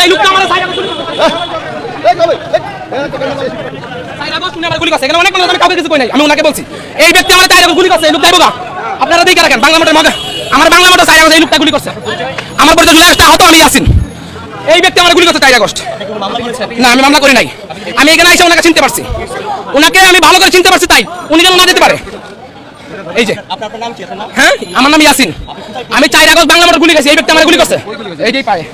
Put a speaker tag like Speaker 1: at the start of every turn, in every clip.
Speaker 1: এই লোকটা আমার সাইড গুলি করছে। এখানে অনেক মানুষ আমি কাউকে কিছু কই নাই। আমি ওনাকে বলছি এই ব্যক্তি আমার তাই গুলি করছে এই লোক যাইবো আপনারা দেখে রাখেন বাংলা মোটর মগে। আমার বাংলা মোটর সাইড এই লোকটা গুলি করছে। আমার পরিচয় জুলাই আসতে হতো আমি আসিন এই ব্যক্তি আমার গুলি করছে তাই আগস্ট। না আমি মামলা করি নাই। আমি এখানে এসে ওনাকে চিনতে পারছি। ওনাকে আমি ভালো করে চিনতে পারছি তাই। উনি যেন না যেতে পারে। এই যে। হ্যাঁ আমার নাম ইয়াসিন। আমি চার আগস্ট বাংলা মোটর গুলি গেছি এই ব্যক্তি আমার গুলি করছে। এই যে পায়ে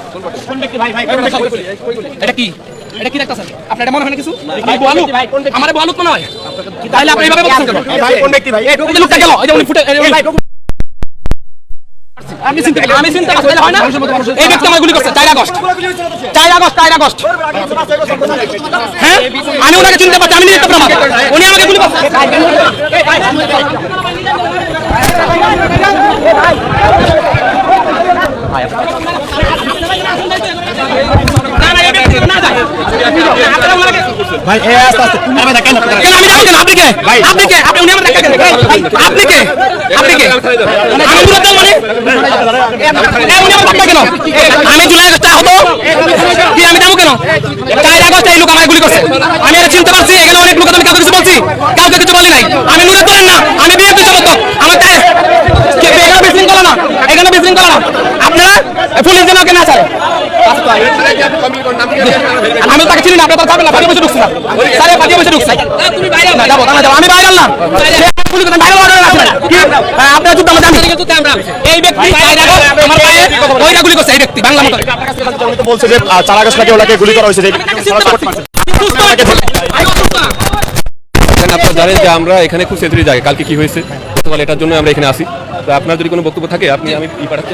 Speaker 1: এটা কি? এটা কি দেখতেছেন? আপনার এটা মনে হয় না কিছু? ভাই আমার বলুক মনে হয়। তাহলে আপনি এইভাবে বলছেন কেন এই লোকটা গেল এই যে উনি ফুটে আমি চিনতে আমি চিনতে পারছি তাহলে হয় না এই ব্যক্তি আমার গুলি করছে চার আগস্ট চার আগস্ট চার আগস্ট হ্যাঁ আমি ওনাকে চিনতে পারছি আমি নিজে প্রমাণ উনি আমাকে গুলি করছে না না এই ব্যক্তি না আপনারা
Speaker 2: ভাই এ আস্তে আস্তে তুমি ভাই দেখেন
Speaker 1: কেন আমি কেন আপনি কে আপনি কে আপনি উনি আমাকে দেখা কেন আপনি কে আপনি কে আমি পুরো মানে এ, উনি আমার ধাক্কা কেন আমি জুলাই আগস্টে হতো কি আমি যাব কেন চার আগস্টে এই লোক আমার গুলি করছে আমি এটা চিনতে পারছি এখানে অনেক লোক আমি কাউকে কিছু বলছি কাউকে কিছু বলি নাই আমি নুরে তোলেন না আমি বিএনপি সমর্থক আমার তাই কে এখানে বিশৃঙ্খলা না এখানে বিশৃঙ্খলা না আপনারা পুলিশ যেন ওকে না চায় আমি তাকে চিনি না আপনার তার না বাড়ি বসে ঢুকছি না। স্যার বাড়ি বসে ঢুকছি। না যাব না যাব আমি বাইরে হ্যাঁ, আপনারা যুদ্ধ আমরা জানি। এই ব্যক্তি আমার পায়ে ওইটা গুলি করছে এই ব্যক্তি বাংলা মতো।
Speaker 2: বলছে যে চারা নাকি ওনাকে গুলি করা হয়েছে
Speaker 3: এখানে আপনারা জানেন যে আমরা এখানে খুব সেন্সিটিভ জায়গা। কালকে কি হয়েছে? গতকাল এটার জন্য আমরা এখানে আসি। তো আপনার যদি কোনো বক্তব্য থাকে আপনি আমি ই পাঠাচ্ছি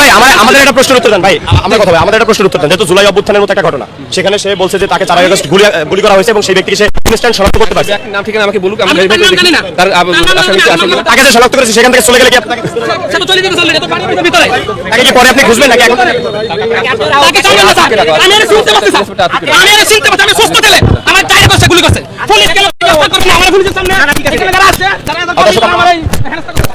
Speaker 2: ভাই, আমার আমাদের একটা প্রশ্নের উত্তর দেন ভাই। আমরা কথা ভাই আমাদের একটা প্রশ্নের উত্তর দেন যেহেতু জুলাই অভ্যুত্থানের মতো একটা ঘটনা। সেখানে সে বলছে যে তাকে চার আগস্ট গুলি করা হয়েছে এবং সেই ব্যক্তিকে সে ইনস্ট্যান্ট শনাক্ত করতে পারছে
Speaker 3: নাম ঠিকানা আমাকে বলুক আমি
Speaker 1: আমি
Speaker 3: ভেরিফাই
Speaker 1: তার নাম
Speaker 3: করে
Speaker 1: জানি না।
Speaker 3: তার আব-
Speaker 1: তার নাম
Speaker 3: আসামি কি
Speaker 1: জানি
Speaker 3: আছে
Speaker 1: না।
Speaker 3: কিনা।
Speaker 2: তাকে যে শনাক্ত করেছে সেখান থেকে চলে গেলে কি আপনাকে
Speaker 1: চলে যেতে চলে যেতে পানি তো ভিতরে
Speaker 2: তাকে কি পরে আপনি খুঁজবেন নাকি এখন
Speaker 1: তাকে চলে না স্যার আমি এটা শুনতে পাচ্ছি স্যার আমি এটা শুনতে পাচ্ছি আমি সুস্থ ছেলে আমার চাই করছে গুলি করছে পুলিশ কেন গ্রেফতার করবে না আমার পুলিশের সামনে এখানে যারা আছে যারা এত গুলি করে আমার এই হেনস্থা করছে।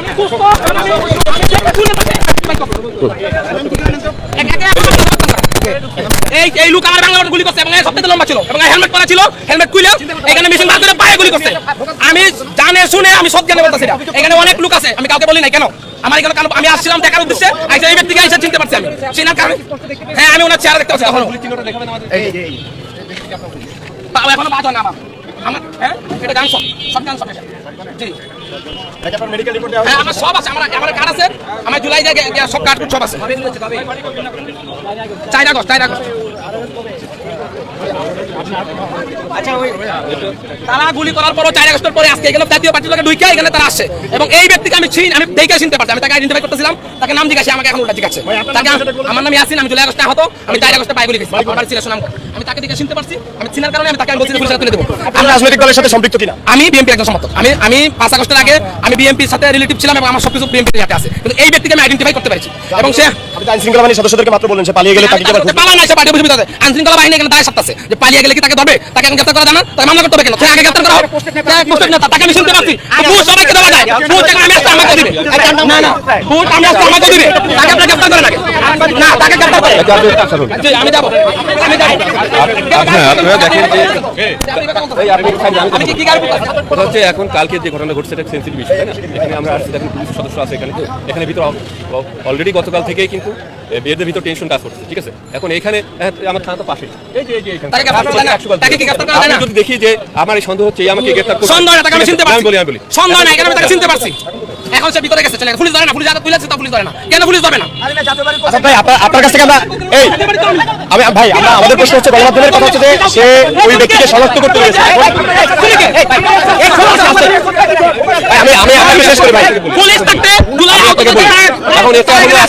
Speaker 1: আমি সুস্থ, আমি- আমি চেষ্টা শুনে পাচ্ছি। এক- এক- এক- এই এই লোক আমার বাংলা গুলি করছে এই লম্বা ছিল এবং হেলমেট পরা ছিল হেলমেট খুলে এখানে মেশিন বার করে পায়ে গুলি করছে। আমি জানে, শুনে, আমি সব জানে বলতেছি। এখানে অনেক লোক আছে, আমি কাউকে বলি নাই, কেন? আমার এখানে কারণ আমি আসছিলাম দেখার উদ্দেশ্যে, আইসা এই ব্যক্তিকে এসে চিনতে পারছি আমি। চিনার কারণে? হ্যাঁ আমি ওনার চেহারা দেখতে পাচ্ছি, এখনও। এখনও বাদ হয় না আমার। হ্যাঁ এটা গান সব সব গান সব জি। হ্যাঁ আমার সব আছে, আমার আমার কার্ড আছে, আমার জুলাই সব কার্ড সব আছে। চার আগস্ট আগস্ট তারা গুলি করার পরও চার আগস্টের পরে আজকে এখানে জাতীয় লোকে ঢুকে এখানে তারা আসছে। এবং এই ব্যক্তিকে আমি চিন আমি দেখে চিনতে পারছি আমি তাকে আইডেন্টিফাই করতেছিলাম তাকে নাম জিজ্ঞাসা আমাকে এখন উল্টা জিজ্ঞাসা। তাকে আমার নাম ইয়াসিন আমি জুলাই আগস্টে আহত আমি চার আগস্টে পায়ে গুলি খেয়েছি। আমার ছিল সুনাম আমি তাকে দেখে চিনতে পারছি আমি চিনার কারণে আমি তাকে আমি বলছি পুলিশে তুলে দেবো।
Speaker 2: আপনার রাজনৈতিক দলের সাথে সম্পৃক্ত কিনা?
Speaker 1: আমি বিএনপি একজন সমর্থক। আমি আমি পাঁচ আগস্টের আগে আমি বিএনপির সাথে রিলেটিভ ছিলাম এবং আমার সবকিছু বিএনপির সাথে আছে। কিন্তু এই ব্যক্তিকে আমি আইডেন্টিফাই করতে পেরেছি। এবং সে
Speaker 2: আপনি তো আইন শৃঙ্খলা বাহিনীর সদস্যদেরকে মাত্র বলেন সে পালিয়ে গেলে তাকে
Speaker 1: পালা নাই সে পার্টি বসে আইনশৃঙ্খলা বাহিনী এখানে দায় সত্তাছে যে পালিয়ে গেলে কি তাকে ধরবে? তাকে এখন গ্রেফতার করা যায় না? তাকে মামলা করতে হবে কেন? আগে গ্রেফতার করা হোক। তাকে আমি শুনতে পাচ্ছি। ভোট সবাইকে দেওয়া যায়। ভোট আমি আসতে আমাকে দিবে। না না ভোট আমি আসতে আমাকে দিবে। তাকে আপনি গ্রেফতার করেন আগে। না তাকে গ্রেফতার করেন। আমি যাব। আমি যাব।
Speaker 3: আপনারা দেখেন যে
Speaker 1: আমি কি কি গাড়ি?
Speaker 3: হচ্ছে এখন কালকে যে ঘটনা ঘটছে এটা সেন্সিটিভ ইস্যু তাই না? এখানে আমরা আসছি দেখেন পুলিশ সদস্য আছে এখানে এখানে ভিতর অলরেডি গতকাল থেকেই কিন্তু বিয়েদের ভিতর টেনশন কাজ করছে ঠিক আছে এখন এখানে হ্যাঁ, আমার থানা তো পাশে এই যে এই যে এখানে। যদি দেখি যে আমার এই সন্দেহ হচ্ছে আমাকে গ্রেফতার করছে
Speaker 1: সন্দেহ না তাকে আমি চিনতে পারছি
Speaker 3: বলি আমি বলি
Speaker 1: সন্দেহ না এখানে আমি তাকে চিনতে পারছি এখন সে ভিতরে গেছে চলে গেছে। পুলিশ ধরে না পুলিশ হাতে তুলেছে তা পুলিশ ধরে না কেন পুলিশ ধরবে না
Speaker 2: ভাই আপনার আপনার কাছ থেকে আমরা এই আমি ভাই আমরা আমাদের প্রশ্ন হচ্ছে গণমাধ্যমের কথা হচ্ছে যে সে ওই ব্যক্তিকে শনাক্ত করতে পেরেছে ভাই, আমি আমি আপনাকে শেষ করি ভাই।
Speaker 1: পুলিশ থাকতে।
Speaker 3: এখন এটা
Speaker 1: ইয়া।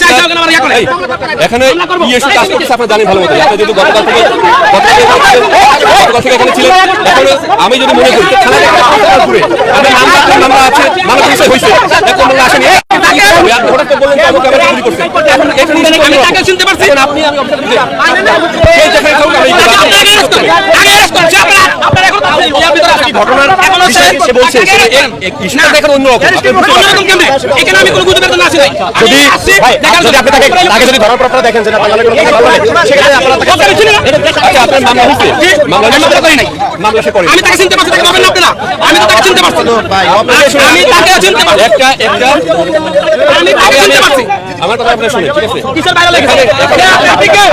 Speaker 3: এখানে কি ইস্যু কাজ করতেছে আপনারা জানেন ভালো মতো। আপনি যেহেতু গতকাল থেকে গতকাল থেকে- এখানে ছিলেন। এখন আমি যদি মনে করি ঘুরে আমি নাম মামলা আছে হয়েছে। এখন মামলা আসেনি। আপনি হঠাৎ করে বললেন আমাকে আবার গুলি করছে এখন এখানে
Speaker 1: আমি
Speaker 3: করব।
Speaker 1: তাকে পারছি।
Speaker 3: আপনি আমি অবজার্ভ
Speaker 1: আপনি করুন। করুন।
Speaker 2: ঘটনার
Speaker 1: এখনও সে-
Speaker 2: বলছে। আপনি বুঝতে পারছেন।
Speaker 1: অন্যরকম কেমনে? এখানে আমি কোনো গুজবের জন্য আসি নাই।
Speaker 2: যদি
Speaker 1: দেখার
Speaker 2: যদি আপনি তাকে তাকে যদি ধরার পর আপনারা দেখেন যে না বাঙালি কোনো কথা বলে সেক্ষেত্রে আপনারা তাকে
Speaker 1: কথা আমি
Speaker 3: আচ্ছা আপনার মামলা হচ্ছে মামলা
Speaker 1: মামলা করি নাই।
Speaker 3: মামলা সে করে
Speaker 1: আমি তাকে চিনতে পারছি তাকে পাবেন আপনারা আমি তো তাকে চিনতে পারছি আমি তাকে চিনতে পারছি
Speaker 3: একটা একটা
Speaker 1: আমি তাকে চিনতে পারছি
Speaker 3: আমার কথা আপনারা শুনে ঠিক আছে
Speaker 1: কিসের বাইরে লেগেছে আপনি কে?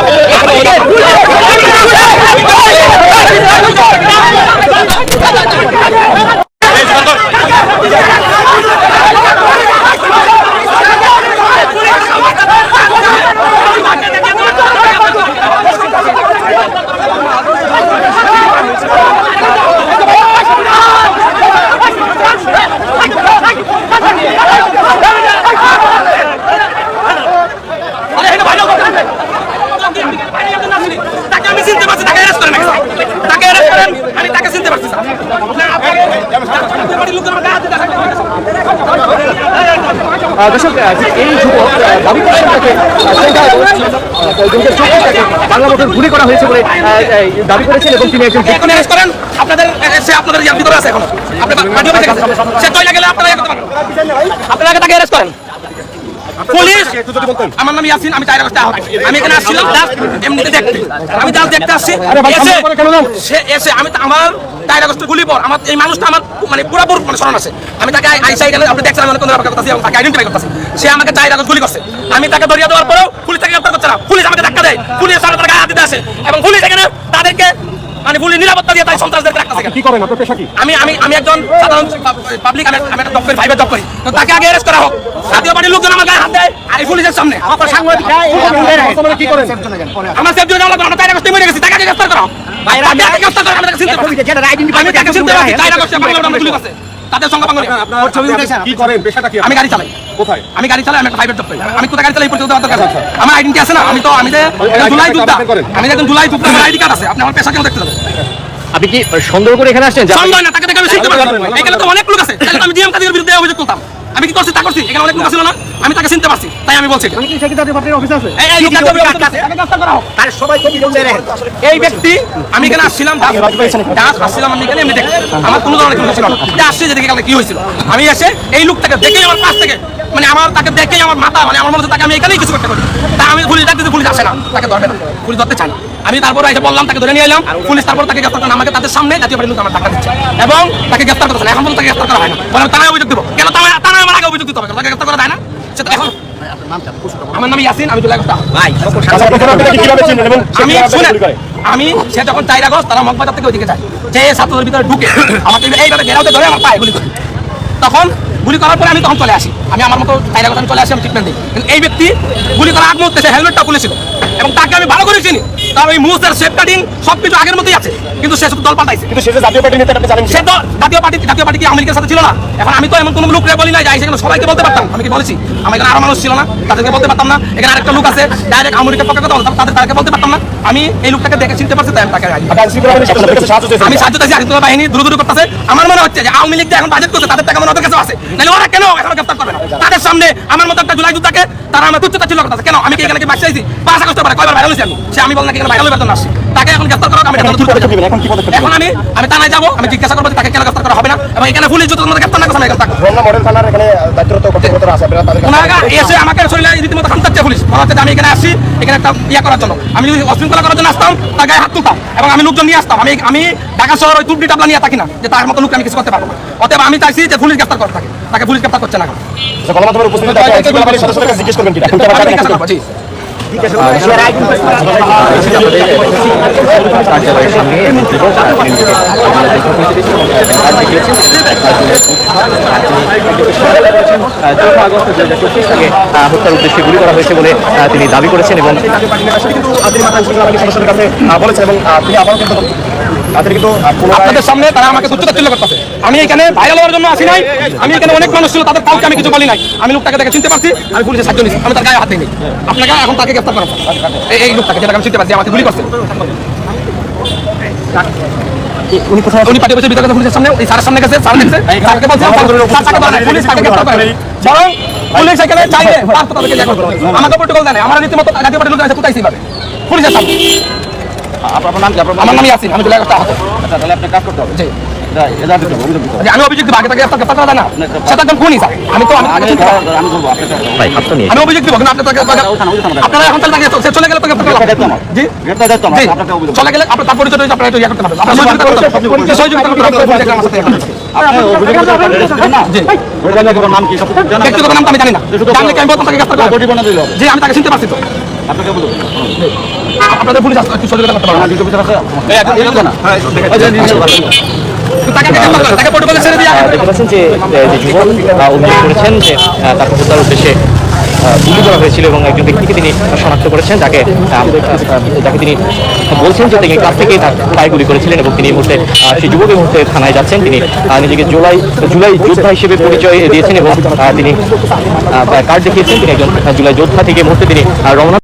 Speaker 1: আরে এটা বাইরে করেন। তাকে আমি চিনতে পারছি তাকে অ্যারেস্ট করেন আগে। তাকে অ্যারেস্ট করেন আমি তাকে চিনতে পারছি স্যার। আপনার বাড়ির লোকজন আমার গায়ে হাত দিতে আসে।
Speaker 4: দর্শক এই যুবক করেছেন তাকে, বাংলা মোটর গুলি করা হয়েছে বলে দাবি করেছেন এবং তিনি একজন
Speaker 1: আপনাদের, সে আপনাদের ভিতরে আছে এখন। আপনি পার্টি অফিসে গেছে সে তৈলা গেলে আপনারা আপনারা তাকে করেন। পুলিশ! আমার নাম ইয়াসিন আমি চাইরা করতে আমি এখানে আসছিলাম জাস্ট এমনিতে দেখতে। আমি জাস্ট দেখতে আসছি। এসে সে এসে আমি আমার গুলি পর আমার এই মানুষটা আমার মানে পুরোপুরি মানে স্মরণ আছে। আমি তাকে আই- আইসা এখানে আপনি দেখছেন আমি অনেক অপেক্ষা করতেছি তাকে আইডেন্টিফাই করতেছি। সে আমাকে চাইরা গুলি করছে। আমি তাকে ধরিয়ে দেওয়ার পরেও পুলিশ তাকে গ্রেফতার করছে না। পুলিশ আমাকে ধাক্কা দেয়। পুলিশ হাত দিতে আসে। এবং পুলিশ এখানে তাদেরকে মানে পুলিশ নিরাপত্তা দিয়ে তাই সন্ত্রাসদের রাখতেছে।
Speaker 4: কি করেন আপনার পেশা কি?
Speaker 1: আমি আমি আমি একজন সাধারণ পাবলিক আমি আমি একটা ডক্টর ভাইবে জব করি। তো তাকে আগে অ্যারেস্ট করা হোক। জাতীয় পার্টির লোকজন আমার গায়ে হাত দেয় আর এই পুলিশের সামনে।
Speaker 4: বর্তমানে কি করেন?
Speaker 1: আমার সেফ জন্য আমরা তাইরা কষ্ট মরে গেছি তাকে আগে গ্রেফতার হোক। তাকে আগে গ্রেফতার করো আমি তাকে চিনতে পারছি আমি তাকে চিনতে পারছি তাইরা কষ্ট বাংলা আমরা করছে তাদের সঙ্গে বাঙালি
Speaker 4: কি করেন? পেশাটা কি
Speaker 1: আমি গাড়ি চালাই।
Speaker 4: কোথায়?
Speaker 1: আমি গাড়ি চালাই আমি একটা প্রাইভেট জব করি। আমি কোথায় গাড়ি চালাই পর্যন্ত পরিচয় দরকার আমার আইডেন্টি আছে না? আমি তো আমি যে জুলাই যোদ্ধা। আমি যে জুলাই যোদ্ধা আমার আইডি কার্ড আছে। আপনি আমার পেশা কেন দেখতে যাবেন।
Speaker 4: আপনি কি সুন্দর করে এখানে আসছেন?
Speaker 1: সন্দেহ না তাকে দেখে আমি শিখতে পারলাম এখানে তো অনেক লোক আছে। তাহলে আমি ডিএম কাদের বিরুদ্ধে অভিযোগ করতাম আমি কি করছি তা করছি? এখানে অনেক লোক ছিল না? আমি তাকে চিনতে পারছি। তাই আমি বলছি। এই- আমি ব্যক্তি আমি এখানে আসছিলাম আসছিলাম আমি এখানে এমনি দেখতে আমার কোনো ধরনের কিছু ছিল না আসছে যেদিকে গেলে কি হয়েছিল। আমি এসে এই লোকটাকে দেখেই আমার পাশ থেকে মানে আমার তাকে দেখেই আমার মাথা মানে আমার মনে হচ্ছে তাকে আমি এখানেই কিছু করতে পারি। তা আমি পুলিশ ডাকতে পুলিশ আসে না তাকে ধরবে না। পুলিশ ধরতে চায় না। আমি তারপরে এসে বললাম তাকে ধরে নিয়ে এলাম। পুলিশ তারপর তাকে গ্রেফতার করে আমাকে তাদের সামনে জাতীয় পার্টির লোক আমার টাকা দিচ্ছে। এবং তাকে গ্রেফতার করতেছে না। এখন পর্যন্ত তাকে গ্রেফতার করা হয় না। বলে আমি থানায় অভিযোগ দেবো। কেন আগে অভিযোগ দিতে হবে কেন? তাকে গ্রেফতার করা যায় না। এখন আমার নাম ইয়াসিন আমি জুলাই
Speaker 2: সে
Speaker 1: আমি শুনেন আমি সে যখন তারা মগবাজার থেকে ওইদিকে যায়। যে ছাত্রদের ভিতরে ঢুকে আমাকে এইভাবে ঘেরাওতে ধরে আমার পায়ে গুলি করে। তখন গুলি করার পরে আমি তখন চলে আসি। আমি আমার মতো আমি চলে আসি আমি ট্রিটমেন্ট দিই। কিন্তু এই ব্যক্তি গুলি করার আগ মুহূর্তে সে হেলমেটটা খুলেছিল। এবং তাকে আমি ভালো করে চিনি। ওই মুহূর্তের সেফ কাটিং সব কিছু আগের মতোই আছে। কিন্তু সে শুধু দল পাল্টাইছে।
Speaker 2: কিন্তু সে জাতীয় পার্টির নেতা আপনি জানেন
Speaker 1: সে তো জাতীয় পার্টি জাতীয় পার্টি কি লীগের সাথে ছিল না? এখন আমি তো এমন কোনো লোকরে বলি না যাই সেখানে সবাইকে বলতে পারতাম। আমি কি বলেছি? আমার এখানে আরও মানুষ ছিল না তাদেরকে বলতে পারতাম না। এখানে আরেকটা লোক আছে ডাইরেক্ট লীগের পক্ষে কথা বলতাম তাদের তাদেরকে বলতে পারতাম না। আমি এই লোকটাকে দেখে চিনতে পারছি তাই আমি তাকে
Speaker 2: চেয়েছেন।
Speaker 1: আমি সাহায্য চাইছি বাহিনী দ্রুত দ্রুত করতেছে। আমার মনে হচ্ছে যে আওয়ামী লীগ এখন বাজেট করছে তাদের টাকা মনে ওদের কাছে আছে। তাহলে ওরা কেন এখন গ্রেফতার করবে না? তাদের সামনে আমার মতো একটা জুলাই যুদ্ধাকে তারা আমার তুচ্ছতা ছিল করতেছে। কেন? আমি কি এখানে কি বাচ্চা আইছি? পাঁচ আগস্ট পারে কয়বার ভাইরাল হয়েছি আমি? সে আমি বললাম নাকি এখানে বেতন আসছি তাকে এখন গ্রেফতার করা আমি
Speaker 2: এখন কি পদক্ষেপ নেবেন? এখন কি পদক্ষেপ
Speaker 1: এখন আমি আমি থানায় যাব আমি জিজ্ঞাসা করব তাকে কেন গ্রেফতার করা হবে না। এবং এখানে পুলিশ যদি তোমাদের গ্রেফতার না করছে এখানে থাকব
Speaker 2: মডেল থানার এখানে দায়িত্বরত কর্তৃপক্ষরা আছে আপনারা তাদের কাছে-
Speaker 1: ওনারা এসে আমাকে শরীরে রীতিমতো খামতাচ্ছে পুলিশ। মনে হচ্ছে আমি এখানে আসছি এখানে একটা ইয়া করার জন্য। আমি যদি অশৃঙ্খলা করার জন্য আসতাম তার গায়ে হাত তুলতাম। এবং আমি লোকজন নিয়ে আসতাম। আমি আমি ঢাকা শহর ওই তুবড়ি টাবলা নিয়ে থাকি না যে তার মতো লোক আমি কিছু করতে পারব না। অতএব আমি চাইছি যে পুলিশ গ্রেফতার করতে থাকে। তাকে পুলিশ গ্রেফতার করছে না এখন।
Speaker 2: আচ্ছা, গণমাধ্যমের জিজ্ঞেস করবেন কিনা?
Speaker 4: কার্যালয়ের সামনে চৌঠা আগস্ট দু হাজার চব্বিশ হত্যার উদ্দেশ্যে গুলি করা হয়েছে বলে তিনি দাবি করেছেন এবং
Speaker 2: বলেছেন এবং তিনি আবারও কিন্তু তাদের কিন্তু
Speaker 1: আপনাদের সামনে তারা আমাকে তুচ্ছতাচ্ছিল্য করতেছে। আমি এখানে ভাইরাল হওয়ার জন্য আসি নাই। আমি এখানে অনেক মানুষ ছিল তাদের কাউকে আমি কিছু বলি নাই। আমি লোকটাকে দেখে চিনতে পারছি আমি পুলিশের সাহায্য নিচ্ছি আমি তার গায়ে হাত দিই আপনাকে এখন তাকে গ্রেফতার করা এই- এই লোকটাকে যেটাকে আমি চিনতে পারছি আমাকে গুলি করছে।
Speaker 4: উনি কোথায়
Speaker 1: উনি পার্টি অফিসের ভিতরে পুলিশের সামনে। ওই স্যারের সামনে গেছে স্যার দেখছে। স্যারকে বলছে স্যার তাকে পুলিশ তাকে গ্রেফতার করে। নাই। বরং পুলিশ এখানে চাইলে পাঁচ তাদেরকে ইয়ে করবে আমাকে প্রোটোকল দেয় নাই। আমার রীতিমতো জাতীয় পার্টির লোক আছে কোথায় পুলিশের সামনে।
Speaker 5: আপনার নাম কি? আপনার
Speaker 1: আমার নাম ইয়াসিন জুলাই আগস্টে আহত।
Speaker 5: আচ্ছা তাহলে আপনি কাজ করতে হবে।
Speaker 1: জি।
Speaker 5: অভিযোগ
Speaker 1: দিব আগে তাকে গ্রেফতার করা না। সেটা একদম খুনি স্যার। তো অভিযোগ দিব কিন্তু আপনি তাকে আপনারা এখন তাহলে তাকে চলে গেলে। জি। চলে গেলে আপনার তার পরিচয় আপনারা ইয়ে করতে পারবেন। আপনার সহযোগিতা ব্যক্তিগত নাম তো জানি না। তাকে গ্রেফতার করব জি আমি তাকে চিনতে পারছি তো।
Speaker 5: আপনাকে
Speaker 1: আপনাদের পুলিশ একটু সহযোগিতা করতে পারবেন
Speaker 5: আছে।
Speaker 3: এই এখন এই তো না।
Speaker 1: তো তাকে ছেড়ে দিয়ে
Speaker 4: যে যুবক করেছেন যে তাকে হত্যার উদ্দেশ্যে গুলি করা হয়েছিল এবং একজন ব্যক্তিকে তিনি শনাক্ত করেছেন যাকে যাকে তিনি বলছেন যে তিনি কাছ থেকেই তার পায়ে গুলি করেছিলেন এবং তিনি এই মুহূর্তে সেই যুবক এই মুহূর্তে থানায় যাচ্ছেন। তিনি নিজেকে জুলাই জুলাই যোদ্ধা হিসেবে পরিচয় দিয়েছেন এবং তিনি কার্ড দেখিয়েছেন। তিনি একজন জুলাই যোদ্ধা থেকে মুহূর্তে তিনি রওনা